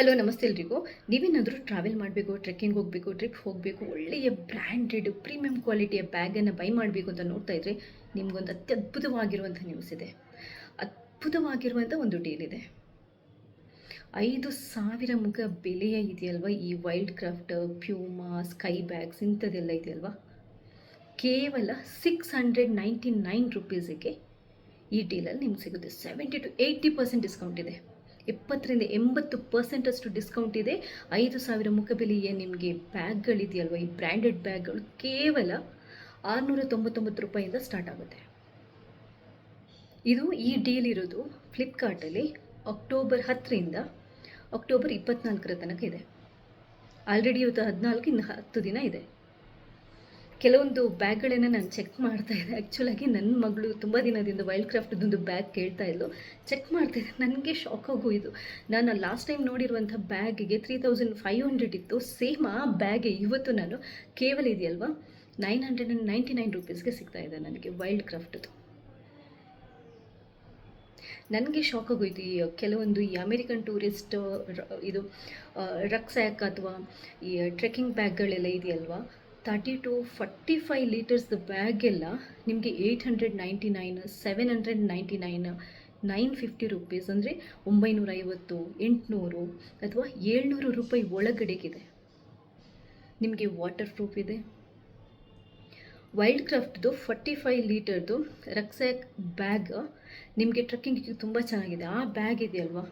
Hello ನಮಸ್ತೆ ಎಲ್ರಿಗೂ. ನೀವೇನಾದರೂ ಟ್ರಾವೆಲ್ ಮಾಡಬೇಕು ಟ್ರೆಕ್ಕಿಂಗ್ ಹೋಗಬೇಕು ಟ್ರಿಪ್ ಹೋಗಬೇಕು, ಒಳ್ಳೆಯ ಬ್ರ್ಯಾಂಡೆಡ್ ಪ್ರೀಮಿಯಂ ಕ್ವಾಲಿಟಿಯ ಬ್ಯಾಗನ್ನು ಬೈ ಮಾಡಬೇಕು ಅಂತ ನೋಡ್ತಾ ಇದ್ರೆ ನಿಮಗೊಂದು ಅತ್ಯದ್ಭುತವಾಗಿರುವಂಥ ನ್ಯೂಸ್ ಇದೆ. ಅದ್ಭುತವಾಗಿರುವಂಥ ಒಂದು ಡೀಲ್ ಇದೆ. ಐದು ಸಾವಿರ ಮುಖ ಬೆಲೆಯ ಇದೆಯಲ್ವ? ಈ Wildcraft Puma sky bags ಇಂಥದ್ದೆಲ್ಲ ಇದೆಯಲ್ವ? ಕೇವಲ ಸಿಕ್ಸ್ ಹಂಡ್ರೆಡ್ ನೈಂಟಿ ನೈನ್ ರುಪೀಸಿಗೆ ಈ ಡೀಲಲ್ಲಿ ನಿಮ್ಗೆ ಸಿಗುತ್ತೆ. Seventy to eighty percent discount ಇದೆ. ಎಪ್ಪತ್ತರಿಂದ ಎಂಬತ್ತು ಪರ್ಸೆಂಟಷ್ಟು ಡಿಸ್ಕೌಂಟ್ ಇದೆ. ಐದು ಸಾವಿರ ಮುಖಬೆಲೆಯ ನಿಮಗೆ ಬ್ಯಾಗ್ಗಳಿದೆಯಲ್ವ ಈ ಬ್ರ್ಯಾಂಡೆಡ್ ಬ್ಯಾಗ್ಗಳು ಕೇವಲ ಆರುನೂರ ತೊಂಬತ್ತೊಂಬತ್ತು ರೂಪಾಯಿಂದ ಸ್ಟಾರ್ಟ್ ಆಗುತ್ತೆ. ಇದು ಈ ಡೀಲ್ ಇರೋದು ಫ್ಲಿಪ್ಕಾರ್ಟಲ್ಲಿ ಅಕ್ಟೋಬರ್ ಹತ್ತರಿಂದ ಅಕ್ಟೋಬರ್ ಇಪ್ಪತ್ನಾಲ್ಕರ ತನಕ ಇದೆ. ಆಲ್ರೆಡಿ ಇವತ್ತು ಹದಿನಾಲ್ಕು, ಇನ್ನು ಹತ್ತು ದಿನ ಇದೆ. ಕೆಲವೊಂದು ಬ್ಯಾಗ್ಗಳನ್ನು ನಾನು ಚೆಕ್ ಮಾಡ್ತಾ ಇದ್ದೆ. ಆ್ಯಕ್ಚುಲಾಗಿ ನನ್ನ ಮಗಳು ತುಂಬ ದಿನದಿಂದ ವೈಲ್ಡ್ ಕ್ರಾಫ್ಟ್ದೊಂದು ಬ್ಯಾಗ್ ಕೇಳ್ತಾ ಇದ್ಲು. ಚೆಕ್ ಮಾಡ್ತಾ ಇದ್ದೆ. ನನಗೆ ಶಾಕ್ ಆಗೋಯಿತು ನಾನು ಲಾಸ್ಟ್ ಟೈಮ್ ನೋಡಿರುವಂಥ ಬ್ಯಾಗಿಗೆ ತ್ರೀ ತೌಸಂಡ್ ಫೈವ್ ಹಂಡ್ರೆಡ್ ಇತ್ತು. ಸೇಮ್ ಆ ಬ್ಯಾಗೆ ಇವತ್ತು ನಾನು ಕೇವಲ ಇದೆಯಲ್ವಾ? Nine hundred and ninety nine ರುಪೀಸ್ಗೆ ಸಿಗ್ತಾ ಇದೆ ನನಗೆ ವೈಲ್ಡ್ ಕ್ರಾಫ್ಟದು ನನಗೆ ಶಾಕ್ ಆಗೋಯ್ತು ಈ ಕೆಲವೊಂದು ಈ ಅಮೇರಿಕನ್ ಟೂರಿಸ್ಟ್ ಇದು ರಕ್ಸ್ಯಾಕ್ ಅಥವಾ ಈ ಟ್ರೆಕ್ಕಿಂಗ್ ಬ್ಯಾಗ್ಗಳೆಲ್ಲ ಇದೆಯಲ್ವಾ? Thirty to forty five litres bag ಎಲ್ಲ ನಿಮಗೆ eight hundred ninety nine seven hundred ninety nine nine fifty rupees ಅಂದರೆ ಒಂಬೈನೂರ ಐವತ್ತು ಎಂಟುನೂರು ಅಥವಾ ಏಳ್ನೂರು ರೂಪಾಯಿ ಒಳಗಡೆಗಿದೆ. ನಿಮಗೆ ವಾಟರ್ ಪ್ರೂಫ್ ಇದೆ. ವೈಲ್ಡ್ ಕ್ರಾಫ್ಟ್ದು ಫಾರ್ಟಿ ಫೈವ್ ಲೀಟರ್ದು ರಕ್ಸ್ಯಾಕ್ ಬ್ಯಾಗ್ ನಿಮಗೆ ಟ್ರೆಕ್ಕಿಂಗಿಗೆ ತುಂಬ ಚೆನ್ನಾಗಿದೆ. ಆ ಬ್ಯಾಗ್ ಇದೆಯಲ್ವಾ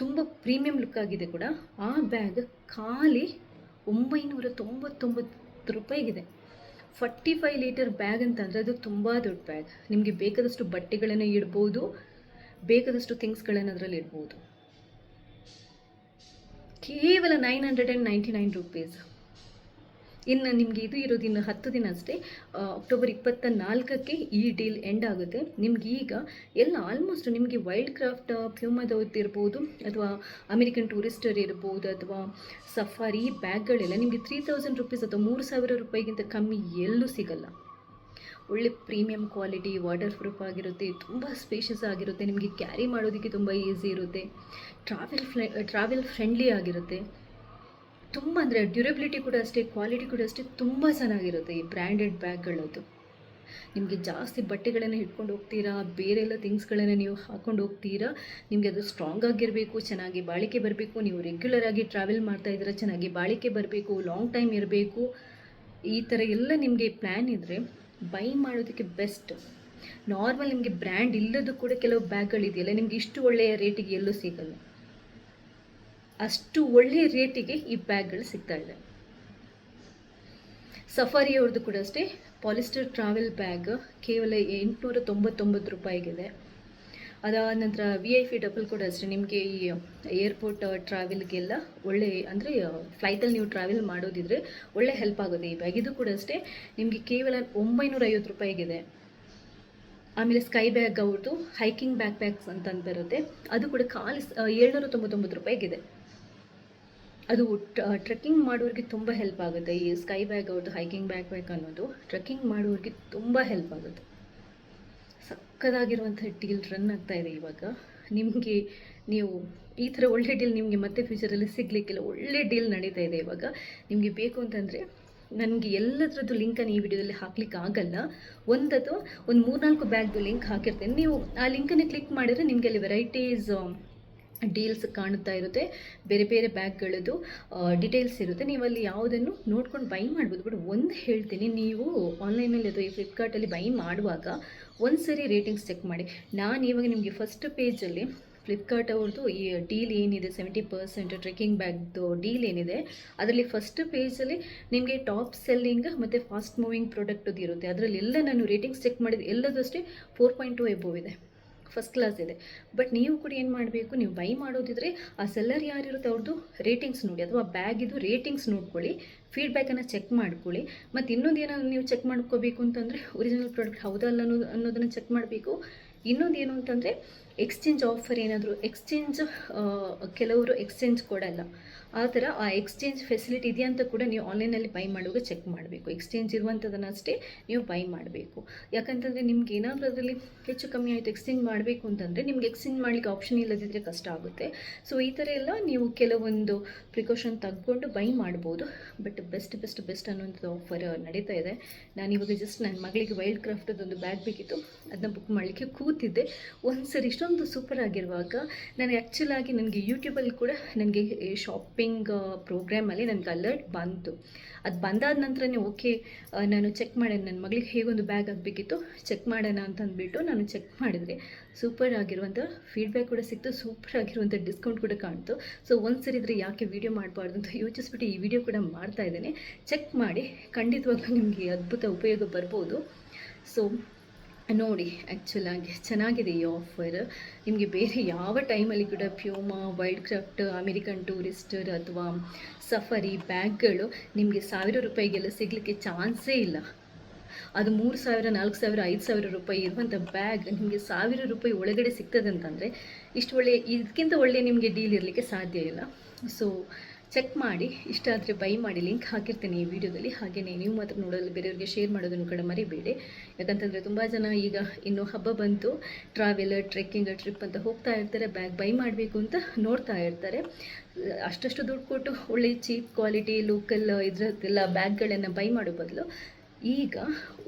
ತುಂಬ ಪ್ರೀಮಿಯಂ ಲುಕ್ ಆಗಿದೆ ಕೂಡ. ಆ ಬ್ಯಾಗ್ ಖಾಲಿ ಒಂಬೈನೂರ ತೊಂಬತ್ತೊಂಬತ್ತು ರೂಪಾಯಿಗಿದೆ. ಫಾರ್ಟಿ ಫೈವ್ ಲೀಟರ್ ಬ್ಯಾಗ್ ಅಂತಂದರೆ ಅದು ತುಂಬ ದೊಡ್ಡ ಬ್ಯಾಗ್. ನಿಮಗೆ ಬೇಕಾದಷ್ಟು ಬಟ್ಟೆಗಳನ್ನು ಇಡ್ಬೋದು, ಬೇಕಾದಷ್ಟು ಥಿಂಗ್ಸ್ಗಳನ್ನು ಅದರಲ್ಲಿ ಇಡ್ಬೋದು. ಕೇವಲ nine hundred and ninety nine rupees ಇನ್ನು ನಿಮಗೆ ಇದು ಇರೋದು ಇನ್ನು ಹತ್ತು ದಿನ ಅಷ್ಟೇ ಅಕ್ಟೋಬರ್ ಇಪ್ಪತ್ತ ನಾಲ್ಕಕ್ಕೆ ಈ ಡೀಲ್ ಎಂಡ್ ಆಗುತ್ತೆ. ನಿಮ್ಗೆ ಈಗ ಎಲ್ಲ ಆಲ್ಮೋಸ್ಟ್ ನಿಮಗೆ ವೈಲ್ಡ್ ಕ್ರಾಫ್ಟ್ ಇರ್ಬೋದು, ಅಥವಾ ಅಮೆರಿಕನ್ ಟೂರಿಸ್ಟರ್ ಇರ್ಬೋದು, ಅಥವಾ ಸಫಾರಿ ಬ್ಯಾಗ್ಗಳೆಲ್ಲ ನಿಮಗೆ ತ್ರೀ ತೌಸಂಡ್ ರುಪೀಸ್ ಅಥವಾ ಮೂರು ಸಾವಿರ ರೂಪಾಯಿಗಿಂತ ಕಮ್ಮಿ ಎಲ್ಲೂ ಸಿಗಲ್ಲ. ಒಳ್ಳೆ ಪ್ರೀಮಿಯಂ ಕ್ವಾಲಿಟಿ ವಾಟರ್ ಪ್ರೂಫ್ ಆಗಿರುತ್ತೆ, ತುಂಬ ಸ್ಪೇಷಿಯಸ್ ಆಗಿರುತ್ತೆ, ನಿಮಗೆ ಕ್ಯಾರಿ ಮಾಡೋದಕ್ಕೆ ತುಂಬ ಈಸಿ ಇರುತ್ತೆ. ಟ್ರಾವೆಲ್ ಫ್ಲೆ ಟ್ರಾವೆಲ್ ಫ್ರೆಂಡ್ಲಿ ಆಗಿರುತ್ತೆ. ತುಂಬ ಅಂದರೆ ಡ್ಯೂರಬಿಲಿಟಿ ಕೂಡ ಅಷ್ಟೇ, ಕ್ವಾಲಿಟಿ ಕೂಡ ಅಷ್ಟೇ ತುಂಬ ಚೆನ್ನಾಗಿರುತ್ತೆ ಈ ಬ್ರ್ಯಾಂಡೆಡ್ ಬ್ಯಾಗ್ಗಳದ್ದು. ನಿಮಗೆ ಜಾಸ್ತಿ ಬಟ್ಟೆಗಳನ್ನು ಹಿಡ್ಕೊಂಡು ಹೋಗ್ತೀರಾ, ಬೇರೆ ಎಲ್ಲ ಥಿಂಗ್ಸ್ಗಳನ್ನು ನೀವು ಹಾಕೊಂಡು ಹೋಗ್ತೀರಾ, ನಿಮಗೆ ಅದು ಸ್ಟ್ರಾಂಗ್ ಆಗಿರಬೇಕು, ಚೆನ್ನಾಗಿ ಬಾಳಿಕೆ ಬರಬೇಕು, ನೀವು ರೆಗ್ಯುಲರ್ ಆಗಿ ಟ್ರಾವೆಲ್ ಮಾಡ್ತಾ ಇದ್ದೀರಾ ಚೆನ್ನಾಗಿ ಬಾಳಿಕೆ ಬರಬೇಕು, ಲಾಂಗ್ ಟೈಮ್ ಇರಬೇಕು, ಈ ಥರ ಎಲ್ಲ ನಿಮಗೆ ಪ್ಲ್ಯಾನ್ ಇದ್ದರೆ ಬೈ ಮಾಡೋದಕ್ಕೆ ಬೆಸ್ಟ್. ನಾರ್ಮಲ್ ನಿಮಗೆ ಬ್ರ್ಯಾಂಡ್ ಇಲ್ಲದೂ ಕೂಡ ಕೆಲವು ಬ್ಯಾಗ್ಗಳಿದೆಯಲ್ಲ, ನಿಮಗೆ ಇಷ್ಟು ಒಳ್ಳೆಯ ರೇಟಿಗೆ ಎಲ್ಲೂ ಸಿಗಲ್ಲ. ಅಷ್ಟು ಒಳ್ಳೆಯ ರೇಟಿಗೆ ಈ ಬ್ಯಾಗ್ಗಳು ಸಿಗ್ತಾ ಇದೆ. ಸಫಾರಿ ಅವ್ರದ್ದು ಕೂಡ ಅಷ್ಟೇ, ಪಾಲಿಸ್ಟರ್ ಟ್ರಾವೆಲ್ ಬ್ಯಾಗ್ ಕೇವಲ ಎಂಟುನೂರ ತೊಂಬತ್ತೊಂಬತ್ತು ರೂಪಾಯಿಗಿದೆ. ಅದಾದ ನಂತರ ವಿ ಐ ಪಿ ಡಬಲ್ ಕೂಡ ಅಷ್ಟೇ, ನಿಮಗೆ ಈ ಏರ್ಪೋರ್ಟ್ ಟ್ರಾವೆಲ್ಗೆಲ್ಲ ಒಳ್ಳೆ, ಅಂದರೆ ಫ್ಲೈಟಲ್ಲಿ ನೀವು ಟ್ರಾವೆಲ್ ಮಾಡೋದಿದ್ರೆ ಒಳ್ಳೆ ಹೆಲ್ಪ್ ಆಗುತ್ತೆ ಈ ಬ್ಯಾಗ್ ಇದು ಕೂಡ ಅಷ್ಟೇ, ನಿಮಗೆ ಕೇವಲ ಒಂಬೈನೂರ ಐವತ್ತು ರೂಪಾಯಿಗಿದೆ. ಆಮೇಲೆ ಸ್ಕೈ ಬ್ಯಾಗ್ ಅವ್ರದ್ದು ಹೈಕಿಂಗ್ ಬ್ಯಾಕ್ ಪ್ಯಾಕ್ಸ್ ಅಂತ ಬರುತ್ತೆ, ಅದು ಕೂಡ ಸ- ಏಳ್ನೂರ ತೊಂಬತ್ತೊಂಬತ್ತು ರೂಪಾಯಿಗಿದೆ. ಅದು ಟ್ರೆಕ್ಕಿಂಗ್ ಮಾಡೋರಿಗೆ ತುಂಬ ಹೆಲ್ಪ್ ಆಗುತ್ತೆ. ಈ ಸ್ಕೈ ಬ್ಯಾಗ್ ಅವ್ರದ್ದು ಹೈಕಿಂಗ್ ಬ್ಯಾಗ್ ಬ್ಯಾಗ್ ಅನ್ನೋದು ಟ್ರೆಕ್ಕಿಂಗ್ ಮಾಡೋರಿಗೆ ತುಂಬ ಹೆಲ್ಪ್ ಆಗುತ್ತೆ. ಸಕ್ಕದಾಗಿರುವಂಥ ಡೀಲ್ ರನ್ ಆಗ್ತಾ ಇದೆ ಇವಾಗ. ನಿಮಗೆ, ನೀವು ಈ ಥರ ಒಳ್ಳೆ ಡೀಲ್ ನಿಮಗೆ ಮತ್ತೆ ಫ್ಯೂಚರಲ್ಲಿ ಸಿಗಲಿಕ್ಕಿಲ್ಲ, ಒಳ್ಳೆ ಡೀಲ್ ನಡೀತಾ ಇದೆ ಇವಾಗ. ನಿಮಗೆ ಬೇಕು ಅಂತಂದರೆ, ನನಗೆ ಎಲ್ಲದರದ್ದು ಲಿಂಕನ್ನು ಈ ವಿಡಿಯೋದಲ್ಲಿ ಹಾಕ್ಲಿಕ್ಕೆ ಆಗಲ್ಲ. ಒಂದು ಅಥವಾ ಒಂದು ಮೂರ್ನಾಲ್ಕು ಬ್ಯಾಗ್ದು ಲಿಂಕ್ ಹಾಕಿರ್ತೇನೆ. ನೀವು ಆ ಲಿಂಕನ್ನು ಕ್ಲಿಕ್ ಮಾಡಿದರೆ ನಿಮಗೆ ಅಲ್ಲಿ ವೆರೈಟೀಸ್ ಡೀಲ್ಸ್ ಕಾಣುತ್ತಾ ಇರುತ್ತೆ. ಬೇರೆ ಬೇರೆ ಬ್ಯಾಗ್ಗಳದ್ದು ಡಿಟೇಲ್ಸ್ ಇರುತ್ತೆ. ನೀವು ಅಲ್ಲಿ ಯಾವುದನ್ನು ನೋಡ್ಕೊಂಡು ಬೈ ಮಾಡ್ಬೋದು. ಬಟ್ ಒಂದು ಹೇಳ್ತೀನಿ, ನೀವು ಆನ್ಲೈನಲ್ಲಿ ಅಥವಾ ಈ ಫ್ಲಿಪ್ಕಾರ್ಟಲ್ಲಿ ಬೈ ಮಾಡುವಾಗ ಒಂದು ಸರಿ ರೇಟಿಂಗ್ಸ್ ಚೆಕ್ ಮಾಡಿ. ನಾನು ಇವಾಗ ನಿಮಗೆ ಫಸ್ಟ್ ಪೇಜಲ್ಲಿ ಫ್ಲಿಪ್ಕಾರ್ಟ್ ಅವ್ರದ್ದು ಈ ಡೀಲ್ ಏನಿದೆ ಸೆವೆಂಟಿ ಪರ್ಸೆಂಟ್ ಟ್ರೆಕ್ಕಿಂಗ್ ಬ್ಯಾಗ್ದು ಡೀಲ್ ಏನಿದೆ, ಅದರಲ್ಲಿ ಫಸ್ಟ್ ಪೇಜಲ್ಲಿ ನಿಮಗೆ ಟಾಪ್ ಸೆಲ್ಲಿಂಗ್ ಮತ್ತು ಫಾಸ್ಟ್ ಮೂವಿಂಗ್ ಪ್ರಾಡಕ್ಟದ್ದು ಇರುತ್ತೆ. ಅದರಲ್ಲಿ ಎಲ್ಲ ನಾನು ರೇಟಿಂಗ್ಸ್ ಚೆಕ್ ಮಾಡಿದ ಎಲ್ಲದೂ ಅಷ್ಟೇ ಫೋರ್ ಪಾಯಿಂಟ್ ಟು ಎಬೋವ್ ಇದೆ. ಫಸ್ಟ್ ಕ್ಲಾಸ್ ಇದೆ. ಬಟ್ ನೀವು ಕೂಡ ಏನು ಮಾಡಬೇಕು? ನೀವು ಬೈ ಮಾಡೋದಿದ್ರೆ ಆ ಸೆಲ್ಲರ್ ಯಾರಿರುತ್ತೆ ಅವ್ರದ್ದು ರೇಟಿಂಗ್ಸ್ ನೋಡಿ, ಅಥವಾ ಬ್ಯಾಗಿದು ರೇಟಿಂಗ್ಸ್ ನೋಡ್ಕೊಳ್ಳಿ ಫೀಡ್ಬ್ಯಾಕನ್ನು ಚೆಕ್ ಮಾಡ್ಕೊಳ್ಳಿ. ಮತ್ತು ಇನ್ನೊಂದು ಏನಾದ್ರು ನೀವು ಚೆಕ್ ಮಾಡ್ಕೋಬೇಕು ಅಂತಂದರೆ ಒರಿಜಿನಲ್ ಪ್ರಾಡಕ್ಟ್ ಹೌದಲ್ಲ ಅನ್ನೋದು ಅನ್ನೋದನ್ನು ಚೆಕ್ ಮಾಡಬೇಕು. ಇನ್ನೊಂದು ಏನು ಅಂತಂದರೆ ಎಕ್ಸ್ಚೇಂಜ್ ಆಫರ್ ಏನಾದರೂ ಎಕ್ಸ್ಚೇಂಜ್ ಕೆಲವರು ಎಕ್ಸ್ಚೇಂಜ್ ಕೊಡಲ್ಲ. ಆ ಥರ ಆ ಎಕ್ಸ್ಚೇಂಜ್ ಫೆಸಿಲಿಟಿ ಇದೆಯಾ ಅಂತ ಕೂಡ ನೀವು ಆನ್ಲೈನಲ್ಲಿ ಬೈ ಮಾಡುವಾಗ ಚೆಕ್ ಮಾಡಬೇಕು. ಎಕ್ಸ್ಚೇಂಜ್ ಇರುವಂಥದ್ದನ್ನು ಅಷ್ಟೇ ನೀವು ಬೈ ಮಾಡಬೇಕು. ಯಾಕಂತಂದರೆ ನಿಮ್ಗೆ ಏನಾದರೂ ಅದರಲ್ಲಿ ಹೆಚ್ಚು ಕಮ್ಮಿ ಆಯಿತು ಎಕ್ಸ್ಚೇಂಜ್ ಮಾಡಬೇಕು ಅಂತಂದರೆ ನಿಮ್ಗೆ ಎಕ್ಸ್ಚೇಂಜ್ ಮಾಡಲಿಕ್ಕೆ ಆಪ್ಷನ್ ಇಲ್ಲದಿದ್ದರೆ ಕಷ್ಟ ಆಗುತ್ತೆ. ಸೊ ಈ ಥರ ಎಲ್ಲ ನೀವು ಕೆಲವೊಂದು ಪ್ರಿಕಾಷನ್ ತಗೊಂಡು ಬೈ ಮಾಡ್ಬೋದು. ಬಟ್ ಬೆಸ್ಟ್ ಬೆಸ್ಟ್ ಬೆಸ್ಟ್ ಅನ್ನೋಂಥದ್ದು ಆಫರ್ ನಡೀತಾ ಇದೆ. ನಾನು ಇವಾಗ ಜಸ್ಟ್ ನನ್ನ ಮಗಳಿಗೆ ವೈಲ್ಡ್ ಕ್ರಾಫ್ಟದೊಂದು ಬ್ಯಾಗ್ ಬೇಕಿತ್ತು. ಅದನ್ನ ಬುಕ್ ಮಾಡಲಿಕ್ಕೆ ಕೂತಿದ್ದೆ. ಒಂದು ಸರಿ ಇಷ್ಟೊಂದು ಸೂಪರ್ ಆಗಿರುವಾಗ ನನಗೆ ಆ್ಯಕ್ಚುಲಾಗಿ ನನಗೆ ಯೂಟ್ಯೂಬಲ್ಲಿ ಕೂಡ ನನಗೆ ಶಾಪಿಂಗ್ ಪ್ರೋಗ್ರಾಮಲ್ಲಿ ನನಗೆ ಅಲರ್ಟ್ ಬಂತು. ಅದು ಬಂದಾದ ನಂತರನೇ ಓಕೆ ನಾನು ಚೆಕ್ ಮಾಡೋಣ ನನ್ನ ಮಗಳಿಗೆ ಹೇಗೊಂದು ಬ್ಯಾಗ್ ಆಗಬೇಕಿತ್ತು ಚೆಕ್ ಮಾಡೋಣ ಅಂತ ಅಂದ್ಬಿಟ್ಟು ನಾನು ಚೆಕ್ ಮಾಡಿದರೆ ಸೂಪರ್ ಆಗಿರುವಂಥ ಫೀಡ್ಬ್ಯಾಕ್ ಕೂಡ ಸಿಕ್ತು ಸೂಪರ್ ಆಗಿರುವಂಥ ಡಿಸ್ಕೌಂಟ್ ಕೂಡ ಕಾಣ್ತು. ಸೊ ಒಂದು ಸರಿ ಇದ್ರೆ ಯಾಕೆ ವೀಡಿಯೋ ಮಾಡಬಾರ್ದು ಅಂತ ಯೋಚಿಸ್ಬಿಟ್ಟು ಈ ವಿಡಿಯೋ ಕೂಡ ಮಾಡ್ತಾ ಇದ್ದೇನೆ. ಚೆಕ್ ಮಾಡಿ, ಖಂಡಿತವಾಗ್ಲೂ ನಿಮಗೆ ಅದ್ಭುತ ಉಪಯೋಗ ಬರ್ಬೋದು. ಸೊ ನೋಡಿ ಆ್ಯಕ್ಚುಲಾಗಿ ಚೆನ್ನಾಗಿದೆ ಈ ಆಫರ್ ನಿಮಗೆ ಬೇರೆ ಯಾವ ಟೈಮಲ್ಲಿ ಕೂಡ Puma Wildcraft American Tourister ಅಥವಾ ಸಫರಿ ಬ್ಯಾಗ್ಗಳು ನಿಮಗೆ ಸಾವಿರ ರೂಪಾಯಿಗೆಲ್ಲ ಸಿಗಲಿಕ್ಕೆ ಚಾನ್ಸೇ ಇಲ್ಲ. ಅದು ಮೂರು ಸಾವಿರ, ನಾಲ್ಕು ಸಾವಿರ, ಐದು ಸಾವಿರ ರೂಪಾಯಿ ಇರುವಂಥ ಬ್ಯಾಗ್ ನಿಮಗೆ ಸಾವಿರ ರೂಪಾಯಿ ಒಳಗಡೆ ಸಿಗ್ತದೆ ಅಂತಂದರೆ ಇಷ್ಟು ಒಳ್ಳೆಯ ಇದಕ್ಕಿಂತ ಒಳ್ಳೆಯ ನಿಮಗೆ ಡೀಲ್ ಇರಲಿಕ್ಕೆ ಸಾಧ್ಯ ಇಲ್ಲ. ಸೊ ಚೆಕ್ ಮಾಡಿ, ಇಷ್ಟ ಆದರೆ ಬೈ ಮಾಡಿ ಲಿಂಕ್ ಹಾಕಿರ್ತೀನಿ ಈ ವಿಡಿಯೋದಲ್ಲಿ ಹಾಗೆಯೇ ನೀವು ಮಾತ್ರ ನೋಡಲು ಬೇರೆಯವ್ರಿಗೆ ಶೇರ್ ಮಾಡೋದನ್ನು ಕೂಡ ಮರಿಬೇಡಿ. ಯಾಕಂತಂದರೆ ತುಂಬ ಜನ ಈಗ ಇನ್ನು ಹಬ್ಬ ಬಂತು ಟ್ರಾವೆಲ್ ಟ್ರೆಕ್ಕಿಂಗ್ ಟ್ರಿಪ್ ಅಂತ ಹೋಗ್ತಾ ಇರ್ತಾರೆ ಬ್ಯಾಗ್ ಬೈ ಮಾಡಬೇಕು ಅಂತ ನೋಡ್ತಾ ಇರ್ತಾರೆ. ಅಷ್ಟಷ್ಟು ದುಡ್ಡು ಕೊಟ್ಟು ಒಳ್ಳೆ ಚೀಪ್ ಕ್ವಾಲಿಟಿ ಲೋಕಲ್ ಇದ್ರದ್ದೆಲ್ಲ ಬ್ಯಾಗ್ಗಳನ್ನು ಬೈ ಮಾಡೋ ಬದಲು ಈಗ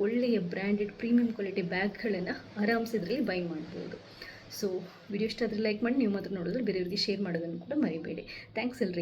ಒಳ್ಳೆಯ ಬ್ರ್ಯಾಂಡೆಡ್ ಪ್ರೀಮಿಯಂ ಕ್ವಾಲಿಟಿ ಬ್ಯಾಗ್ಗಳನ್ನು ಆರಾಮ್ಸಿದ್ರಲ್ಲಿ ಬೈ ಮಾಡ್ಬೋದು. ಸೊ ವಿಡಿಯೋ ಇಷ್ಟ ಆದರೆ ಲೈಕ್ ಮಾಡಿ, ನೀವು ಮಾತ್ರ ನೋಡಿದ್ರೆ ಬೇರೆಯವ್ರಿಗೆ ಶೇರ್ ಮಾಡೋದನ್ನು ಕೂಡ ಮರಿಬೇಡಿ. ಥ್ಯಾಂಕ್ಸ್ ಎಲ್ರಿ